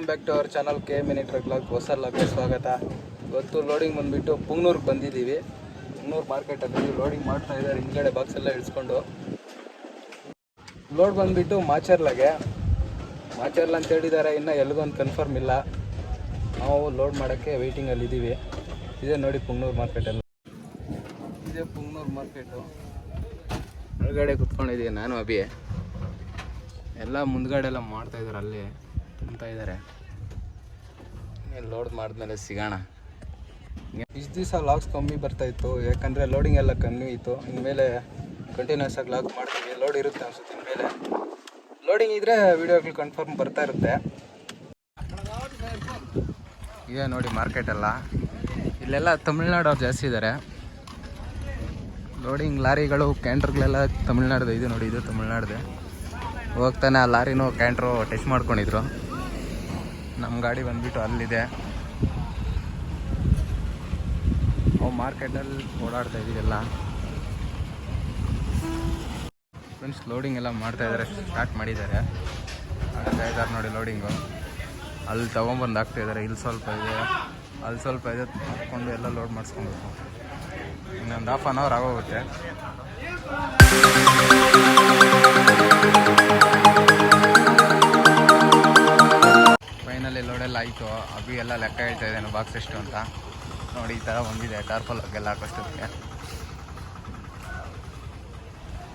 Welcome back to our channel K mini truck log ಹೊಸ ಲಾಗ್ಗೆ ಸ್ವಾಗತ. ಇವತ್ತು ಲೋಡಿಂಗ್ ಬಂದುಬಿಟ್ಟು ಪುಂಗ್ನೂರ್ಗೆ ಬಂದಿದ್ದೀವಿ. ಪುಂಗ್ನೂರು ಮಾರ್ಕೆಟಲ್ಲಿ ಲೋಡಿಂಗ್ ಮಾಡ್ತಾ ಇದ್ದಾರೆ. ಹಿಂದ್ಗಡೆ ಬಾಕ್ಸ್ ಎಲ್ಲ ಇಳಿಸ್ಕೊಂಡು. ಲೋಡ್ ಬಂದುಬಿಟ್ಟು ಮಾಚರ್ಲಾಗೆ. ಮಾಚರ್ಲ ಅಂತ ಹೇಳಿದ್ದಾರೆ. ಇನ್ನೂ ಎಲ್ಲಿಗೊಂದು ಕನ್ಫರ್ಮ್ ಇಲ್ಲ. ನಾವು ಲೋಡ್ ಮಾಡೋಕ್ಕೆ ವೆಯ್ಟಿಂಗಲ್ಲಿ ಇದ್ದೀವಿ ಇದೇ ನೋಡಿ ಪುಂಗ್ನೂರು ಮಾರ್ಕೆಟಲ್ಲಿ ಇದೇ ಪುಂಗ್ನೂರು ಮಾರ್ಕೆಟು ಒಳಗಡೆ ಕುತ್ಕೊಂಡಿದ್ದೀವಿ ನಾನು, ಅಭಿ. ಎಲ್ಲ ಮುಂದ್ಗಡೆ ಎಲ್ಲ ಮಾಡ್ತಾ ಇದ್ದಾರೆ ಅಲ್ಲಿ. ತುಂಬ್ತಾ ಇದ್ದಾರೆ ಲೋಡ್ ಮಾಡಿದ್ಮೇಲೆ ಸಿಗೋಣ. ಇಷ್ಟು ದಿವಸ ಲಾಕ್ಸ್ ಕಮ್ಮಿ ಬರ್ತಾ ಇತ್ತು, ಯಾಕಂದರೆ ಲೋಡಿಂಗ್ ಎಲ್ಲ ಕಮ್ಮಿ ಇತ್ತು. ಇನ್ಮೇಲೆ ಕಂಟಿನ್ಯೂಸ್ ಆಗಿ ಲಾಗ್ ಮಾಡ್ತೀವಿ. ಲೋಡ್ ಇರುತ್ತೆ ಅನ್ಸುತ್ತೆ ಇನ್ಮೇಲೆ. ಲೋಡಿಂಗ್ ಇದ್ದರೆ ವೀಡಿಯೋಗಳು ಕನ್ಫರ್ಮ್ ಬರ್ತಾ ಇರುತ್ತೆ. ಇದೆ ನೋಡಿ ಮಾರ್ಕೆಟ್ ಎಲ್ಲ. ಇಲ್ಲೆಲ್ಲ ತಮಿಳ್ನಾಡವ್ರು ಜಾಸ್ತಿ ಇದ್ದಾರೆ ಲೋಡಿಂಗ್ ಲಾರಿಗಳು ಕ್ಯಾಂಟ್ರ್ಗಳೆಲ್ಲ ತಮಿಳ್ನಾಡ್ದು. ಇದು ನೋಡಿ, ಇದು ತಮಿಳ್ನಾಡ್ದೆ. ಹೋಗ್ತಾನೆ ಆ ಲಾರಿನೂ ಕ್ಯಾಂಟ್ರು ಟೆಸ್ಟ್ ಮಾಡ್ಕೊಂಡಿದ್ರು. ನಮ್ಮ ಗಾಡಿ ಬಂದ್ಬಿಟ್ಟು ಅಲ್ಲಿದೆ. ಅವು ಮಾರ್ಕೆಟಲ್ಲಿ ಓಡಾಡ್ತಾ ಇದೆಯಲ್ಲ ಫ್ರೆಂಡ್ಸ್ ಲೋಡಿಂಗ್ ಎಲ್ಲ ಮಾಡ್ತಾ ಇದ್ದಾರೆ ಸ್ಟಾರ್ಟ್ ಮಾಡಿದ್ದಾರೆ. ಆಗ್ತಾ ಇದ್ದಾರೆ ನೋಡಿ ಲೋಡಿಂಗು ಅಲ್ಲಿ ತೊಗೊಂಬಂದು ಹಾಕ್ತಾ ಇದ್ದಾರೆ ಇಲ್ಲಿ ಸ್ವಲ್ಪ ಇದೆ. ಅಲ್ಲಿ ಸ್ವಲ್ಪ ಇದೆ. ಹಾಕ್ಕೊಂಡು ಎಲ್ಲ ಲೋಡ್ ಮಾಡಿಸ್ಕೊಬೇಕು ಇನ್ನೊಂದು ಹಾಫ್ ಆನ್ ಅವರ್ ಆಗೋಗುತ್ತೆ. ಲೋಡೆಲ್ಲ ಆಯಿತು ಅಭಿ ಎಲ್ಲ ಲೆಕ್ಕ ಹೇಳ್ತಾ ಇದ್ದೇನೆ ಬಾಕ್ಸ್ ಎಷ್ಟು ಅಂತ. ನೋಡಿ, ಈ ಥರ ಬಂದಿದೆ ಟಾರ್ಪಲ್ ಎಲ್ಲ ಹಾಕೋಷ್ಟೊತ್ತಿಗೆ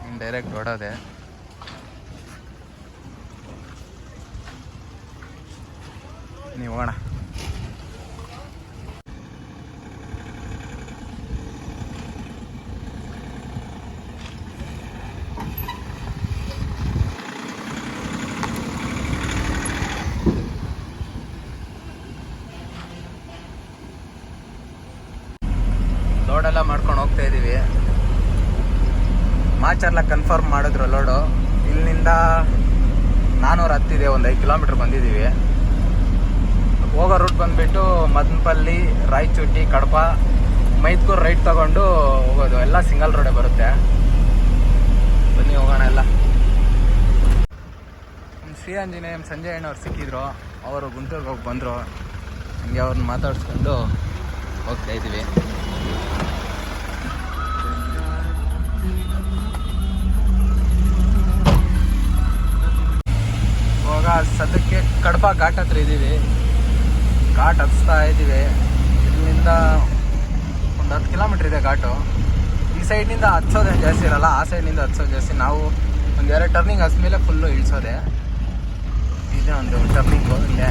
ಇನ್ನು ಡೈರೆಕ್ಟ್ ಹೊಡೋದೆ. ನೀವು ಹೋಗೋಣ ಲೋಡೆಲ್ಲ ಮಾಡ್ಕೊಂಡು ಹೋಗ್ತಾ ಇದ್ದೀವಿ ಮಾಚರ್ಲ ಕನ್ಫರ್ಮ್ ಮಾಡಿದ್ರು ಲೋಡು ಇಲ್ಲಿಂದ ನಾನ್ನೂರು ಹತ್ತಿದೆ, ಒಂದು ಐದು ಕಿಲೋಮೀಟ್ರ್ ಬಂದಿದ್ದೀವಿ. ಹೋಗೋ ರೂಟ್ ಬಂದುಬಿಟ್ಟು ಮದನಪಲ್ಲಿ ರಾಯಚೂಟಿ ಕಡಪ, ಮೈತ್ಕೂರು ರೈಟ್ ತಗೊಂಡು ಹೋಗೋದು. ಎಲ್ಲ ಸಿಂಗಲ್ ರೋಡೇ ಬರುತ್ತೆ. ಬನ್ನಿ, ಹೋಗೋಣ ಎಲ್ಲ. ಶ್ರೀ ಆಂಜನೇಯಂ ಸಂಜಯ್ ಅಣ್ಣವ್ರು ಸಿಕ್ಕಿದ್ರು. ಅವರು ಗುಂಟೂರಿಗೆ ಹೋಗಿ ಬಂದರು. ಹಂಗೆ ಅವ್ರನ್ನ ಮಾತಾಡಿಸ್ಕೊಂಡು ಹೋಗ್ತಾ ಇದ್ದೀವಿ. ಸದ್ಯಕ್ಕೆ ಕಡಪ ಘಾಟ್ ಹತ್ರ ಇದ್ದೀವಿ. ಘಾಟ್ ಹತ್ಸ್ತಾ ಇದ್ದೀವಿ. ಇಲ್ಲಿಂದ ಒಂದು ಹತ್ತು ಕಿಲೋಮೀಟ್ರ್ ಇದೆ ಘಾಟು. ಈ ಸೈಡ್ನಿಂದ ಹತ್ಸೋದೇನು ಜಾಸ್ತಿ ಇರಲ್ಲ, ಆ ಸೈಡ್ನಿಂದ ಹಚ್ಚೋದು ಜಾಸ್ತಿ. ನಾವು ಒಂದು ಎರಡು ಟರ್ನಿಂಗ್ ಹಸ್ಮೇಲೆ ಫುಲ್ಲು ಇಳಿಸೋದೆ. ಇದೆ ಒಂದು ಟರ್ನಿಂಗು ಇಲ್ಲೇ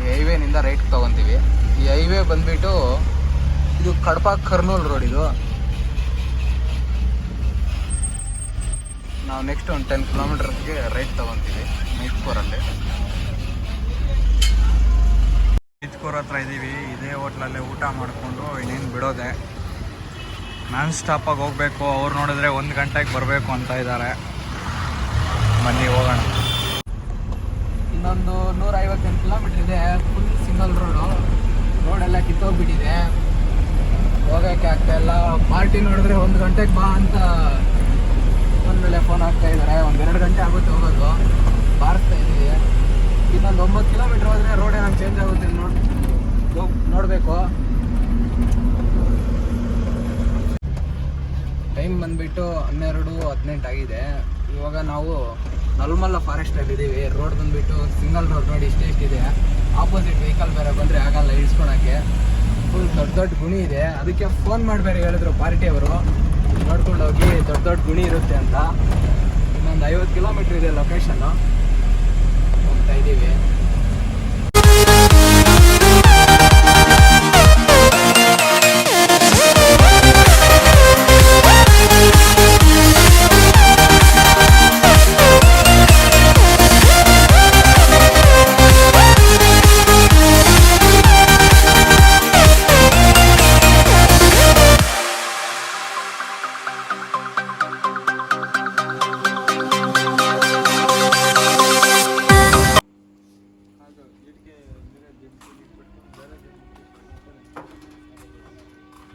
ಈ ಹೈವೇನಿಂದ ರೈಟ್ ತೊಗೊತೀವಿ. ಈ ಹೈವೇ ಬಂದ್ಬಿಟ್ಟು ಇದು ಕಡಪ ಕರ್ನೂಲ್ ರೋಡ್ ಇದು. ನಾವು ನೆಕ್ಸ್ಟ್ ಒಂದು ಟೆನ್ ಕಿಲೋಮೀಟರ್ಸ್ಗೆ ರೈಟ್ ತೊಗೊತೀವಿ ಮೈಸೂರಲ್ಲಿ ಇದ್ಕೂರ್ ಹತ್ರ ಇದ್ದೀವಿ ಇದೇ ಹೋಟ್ಲಲ್ಲೇ ಊಟ ಮಾಡಿಕೊಂಡು ಇನ್ನೇನು ಬಿಡೋದೆ. ನಾನ್ ಸ್ಟಾಪಾಗಿ ಹೋಗಬೇಕು, ಅವ್ರು ನೋಡಿದ್ರೆ ಒಂದು ಗಂಟೆಗೆ ಬರಬೇಕು ಅಂತ ಇದ್ದಾರೆ ಬನ್ನಿ, ಹೋಗೋಣ. ಇನ್ನೊಂದು ನೂರ ಐವತ್ತೆಂಟು ಕಿಲೋಮೀಟ್ರ್ ಇದೆ ಫುಲ್ ಸಿಂಗಲ್ ರೋಡು ರೋಡೆಲ್ಲ ಕಿತ್ತೋಗ್ಬಿಟ್ಟಿದೆ. ಹೋಗೋಕ್ಕೆ ಆಗ್ತಾ ಇಲ್ಲ. ಪಾರ್ಟಿ ನೋಡಿದ್ರೆ ಒಂದು ಗಂಟೆಗೆ ಬಾ ಅಂತ ಮೇಲೆ ಫೋನ್ ಆಗ್ತಾ ಇದ್ದಾರೆ ಒಂದು ಎರಡು ಗಂಟೆ ಆಗುತ್ತೆ ಹೋಗೋದು. ಬಾರಿಸ್ತಾ ಇದ್ದೀವಿ ಇನ್ನೊಂದು ಒಂಬತ್ತು ಕಿಲೋಮೀಟ್ರ್ ಹೋದರೆ ರೋಡ್ ಏನಾದ್ರು ಚೇಂಜ್ ಆಗುತ್ತೆ ನೋಡಿ ನೋಡಬೇಕು. ಟೈಮ್ ಬಂದುಬಿಟ್ಟು ಹನ್ನೆರಡು ಹದಿನೆಂಟು ಆಗಿದೆ. ಇವಾಗ ನಾವು ನಲ್ಮಲ್ಲ ಫಾರೆಸ್ಟ್ ಅಲ್ಲಿ ಇದೀವಿ. ರೋಡ್ ಬಂದ್ಬಿಟ್ಟು ಸಿಂಗಲ್ ರೋಡ್ ನೋಡಿ ಇಷ್ಟೇ ಇಷ್ಟಿದೆ ಆಪೋಸಿಟ್ ವೆಹಿಕಲ್ ಬೇರೆ ಬಂದ್ರೆ ಆಗಲ್ಲ ಇಳಿಸ್ಕೊಳಕ್ಕೆ. ಫುಲ್ ದೊಡ್ಡ ದೊಡ್ಡ ಗುಣಿ ಇದೆ. ಅದಕ್ಕೆ ಫೋನ್ ಮಾಡಿ ಬೇರೆ ಹೇಳಿದ್ರು ಪಾರ್ಟಿ ಅವರು. ನೋಡ್ಕೊಂಡು ಹೋಗಿ ದೊಡ್ಡ ದೊಡ್ಡ ಗುಣಿ ಇರುತ್ತೆ ಅಂತ. ಇನ್ನೊಂದು ಐವತ್ತು ಕಿಲೋಮೀಟರ್ ಇದೆ ಲೊಕೇಶನ್ ಹೋಗ್ತಾ ಇದ್ದೀವಿ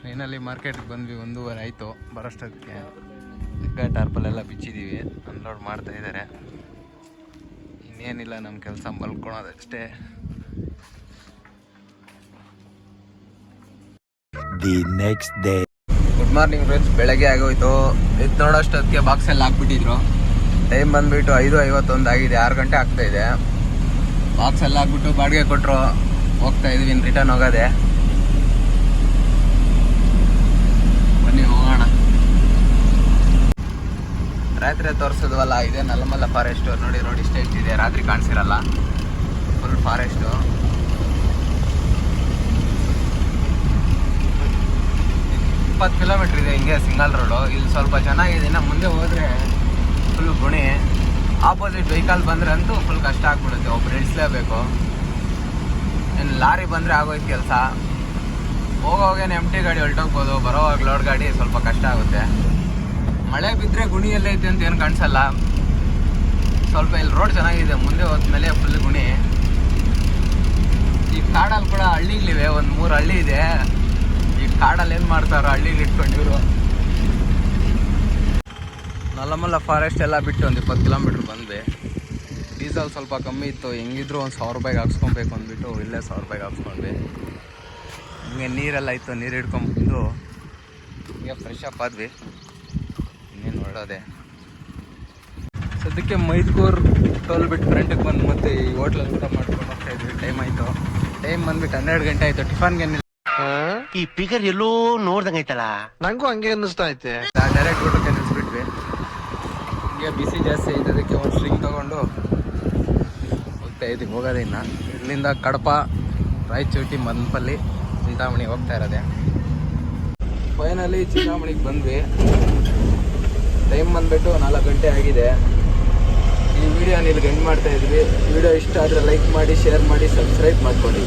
ಫೈನಲಿ ಮಾರ್ಕೆಟ್ಗೆ ಬಂದ್ವಿ ಒಂದೂವರೆ ಆಯಿತು. ಬರೋಷ್ಟೊತ್ತಿಗೆ ಸಿಕ್ಕ ಟಾರ್ಪಲೆಲ್ಲ ಬಿಚ್ಚಿದ್ದೀವಿ ಅನ್ಲೋಡ್ ಮಾಡ್ತಾ ಇದ್ದಾರೆ ಇನ್ನೇನಿಲ್ಲ ನಮ್ಮ ಕೆಲಸ ಮಲ್ಕೊಳೋದಷ್ಟೇ. The next day good morning friends ಬೆಳಗ್ಗೆ ಆಗೋಯ್ತು. ಇದು ನೋಡೋಷ್ಟೊತ್ತಿಗೆ ಬಾಕ್ಸಲ್ಲಿ ಹಾಕ್ಬಿಟ್ಟಿದ್ರು. ಟೈಮ್ ಬಂದ್ಬಿಟ್ಟು ಐದು ಐವತ್ತೊಂದು ಆಗಿದೆ ಆರು ಗಂಟೆ ಆಗ್ತಾ ಇದೆ. ಬಾಕ್ಸ್ ಎಲ್ಲ ಹಾಕ್ಬಿಟ್ಟು ಬಾಡಿಗೆ ಕೊಟ್ಟರು ಹೋಗ್ತಾ ಇದ್ವಿ ಇನ್ನು ರಿಟರ್ನ್ ಹೋಗೋದೆ ಬನ್ನಿ ಹೋಗೋಣ ರಾತ್ರಿ ತೋರಿಸಿದ್ವಲ್ಲ, ಇದೆ ನಲ್ಲಮಲ್ಲ ಫಾರೆಸ್ಟ್ ನೋಡಿ ರೋಡ್ ಇಷ್ಟೇ ಇದೆ ರಾತ್ರಿ ಕಾಣಿಸಿರಲ್ಲ. ಫುಲ್ ಫಾರೆಸ್ಟು ಇಪ್ಪತ್ತು ಕಿಲೋಮೀಟ್ರ್ ಇದೆ ಹಿಂಗೆ ಸಿಂಗಲ್ ರೋಡು ಇಲ್ಲಿ ಸ್ವಲ್ಪ ಚೆನ್ನಾಗಿದೆ, ಇನ್ನು ಮುಂದೆ ಹೋದರೆ ಫುಲ್ ಗುಣಿ. ಆಪೋಸಿಟ್ ವೆಹಿಕಲ್ ಬಂದರೆ ಅಂತೂ ಫುಲ್ ಕಷ್ಟ ಆಗ್ಬಿಡುತ್ತೆ, ಒಬ್ರು ಇಳಿಸ್ಲೇಬೇಕು. ಇನ್ನು ಲಾರಿ ಬಂದರೆ ಆಗೋಯ್ತು ಕೆಲಸ. ಹೋಗೋಗೇನು ಎಂ ಟಿ ಗಾಡಿ ಹೊಲ್ಟೋಗ್ಬೋದು, ಬರೋವಾಗ ಲೋಡ್ ಗಾಡಿ ಸ್ವಲ್ಪ ಕಷ್ಟ ಆಗುತ್ತೆ. ಮಳೆ ಬಿದ್ದರೆ ಗುಣಿ ಎಲ್ಲೈತೆ ಅಂತ ಏನು ಕಾಣಿಸಲ್ಲ. ಸ್ವಲ್ಪ ಇಲ್ಲಿ ರೋಡ್ ಚೆನ್ನಾಗಿದೆ, ಮುಂದೆ ಹೋದ್ಮೇಲೆ ಫುಲ್ ಗುಣಿ. ಈ ಕಾಡಲ್ಲಿ ಕೂಡ ಹಳ್ಳಿಗಳಿವೆ, ಒಂದು ಮೂರು ಹಳ್ಳಿ ಇದೆ. ಈ ಕಾಡಲ್ಲಿ ಏನು ಮಾಡ್ತಾರೋ ಹಳ್ಳಿಲಿ ಇಟ್ಕೊಂಡು ಇವರು. ನಲ್ಲಮಲ್ಲ ಫಾರೆಸ್ಟ್ ಎಲ್ಲ ಬಿಟ್ಟು ಒಂದು ಇಪ್ಪತ್ತು ಕಿಲೋಮೀಟ್ರ್ ಬಂದ್ವಿ. ಡೀಸೆಲ್ ಸ್ವಲ್ಪ ಕಮ್ಮಿ ಇತ್ತು, ಹೆಂಗಿದ್ರು ಒಂದು ಸಾವಿರ ರೂಪಾಯಿಗೆ ಹಾಕ್ಸ್ಕೊಬೇಕು ಅಂದ್ಬಿಟ್ಟು ಇಲ್ಲೇ ಸಾವಿರ ರೂಪಾಯಿಗೆ ಹಾಕ್ಸ್ಕೊಂಡ್ವಿ. ಹಿಂಗೆ ನೀರೆಲ್ಲ ಇತ್ತು, ನೀರು ಹಿಡ್ಕೊಂಬಂದು ಹಿಂಗೆ ಫ್ರೆಶ್ ಅಪ್ ಆದ್ವಿ. ಅದೇ ಸದ್ಯಕ್ಕೆ ಮೈದ್ಕೂರ್ ಟೋಲ್ ಬಿಟ್ಟು ಫ್ರೆಂಡಿಗೆ ಬಂದು ಮತ್ತೆ ಈ ಹೋಟ್ಲಲ್ಲಿ ಊಟ ಮಾಡ್ಕೊಂಡು ಹೋಗ್ತಾ ಇದ್ವಿ. ಟೈಮ್ ಆಯಿತು. ಟೈಮ್ ಬಂದ್ಬಿಟ್ಟು ಹನ್ನೆರಡು ಗಂಟೆ ಆಯಿತು. ಟಿಫನ್ಗೆ ಈ ಫಿಗರ್ ಎಲ್ಲೋ ನೋಡ್ದಂಗೈತಲ್ಲ ನಂಗೂ ಹಂಗೆ ಅನ್ನಿಸ್ತಾ ಐತೆ. ಡೈರೆಕ್ಟ್ ಊಟಕ್ಕೆ ನಿಲ್ಸ್ಬಿಟ್ವಿ. ಹಿಂಗೆ ಬಿಸಿ ಜಾಸ್ತಿ ಅದಕ್ಕೆ ಒಂದು ಸ್ಟ್ರಿಂಗ್ ತೊಗೊಂಡು ಹೋಗ್ತಾ ಇದ್ದೀವಿ ಹೋಗೋದೇ ಇನ್ನು ಇಲ್ಲಿಂದ ಕಡಪ ರಾಯಚೂಟಿ ಮನ್ಪಲ್ಲಿ ಚಿಂತಾಮಣಿ ಹೋಗ್ತಾ ಇರೋದೆ. ಫೈನಲಿ ಚಿಂತಾಮಣಿಗೆ ಬಂದ್ವಿ. ಟೈಮ್ ಬಂದ್ಬಿಟ್ಟು ನಾಲ್ಕು ಗಂಟೆ ಆಗಿದೆ. ಈ ವಿಡಿಯೋನ ಇಲ್ಲಿ ಎಂಡ್ ಮಾಡ್ತಾ ಇದ್ವಿ. ವಿಡಿಯೋ ಇಷ್ಟ ಆದರೆ ಲೈಕ್ ಮಾಡಿ ಶೇರ್ ಮಾಡಿ ಸಬ್ಸ್ಕ್ರೈಬ್ ಮಾಡ್ಕೊಳ್ಳಿ.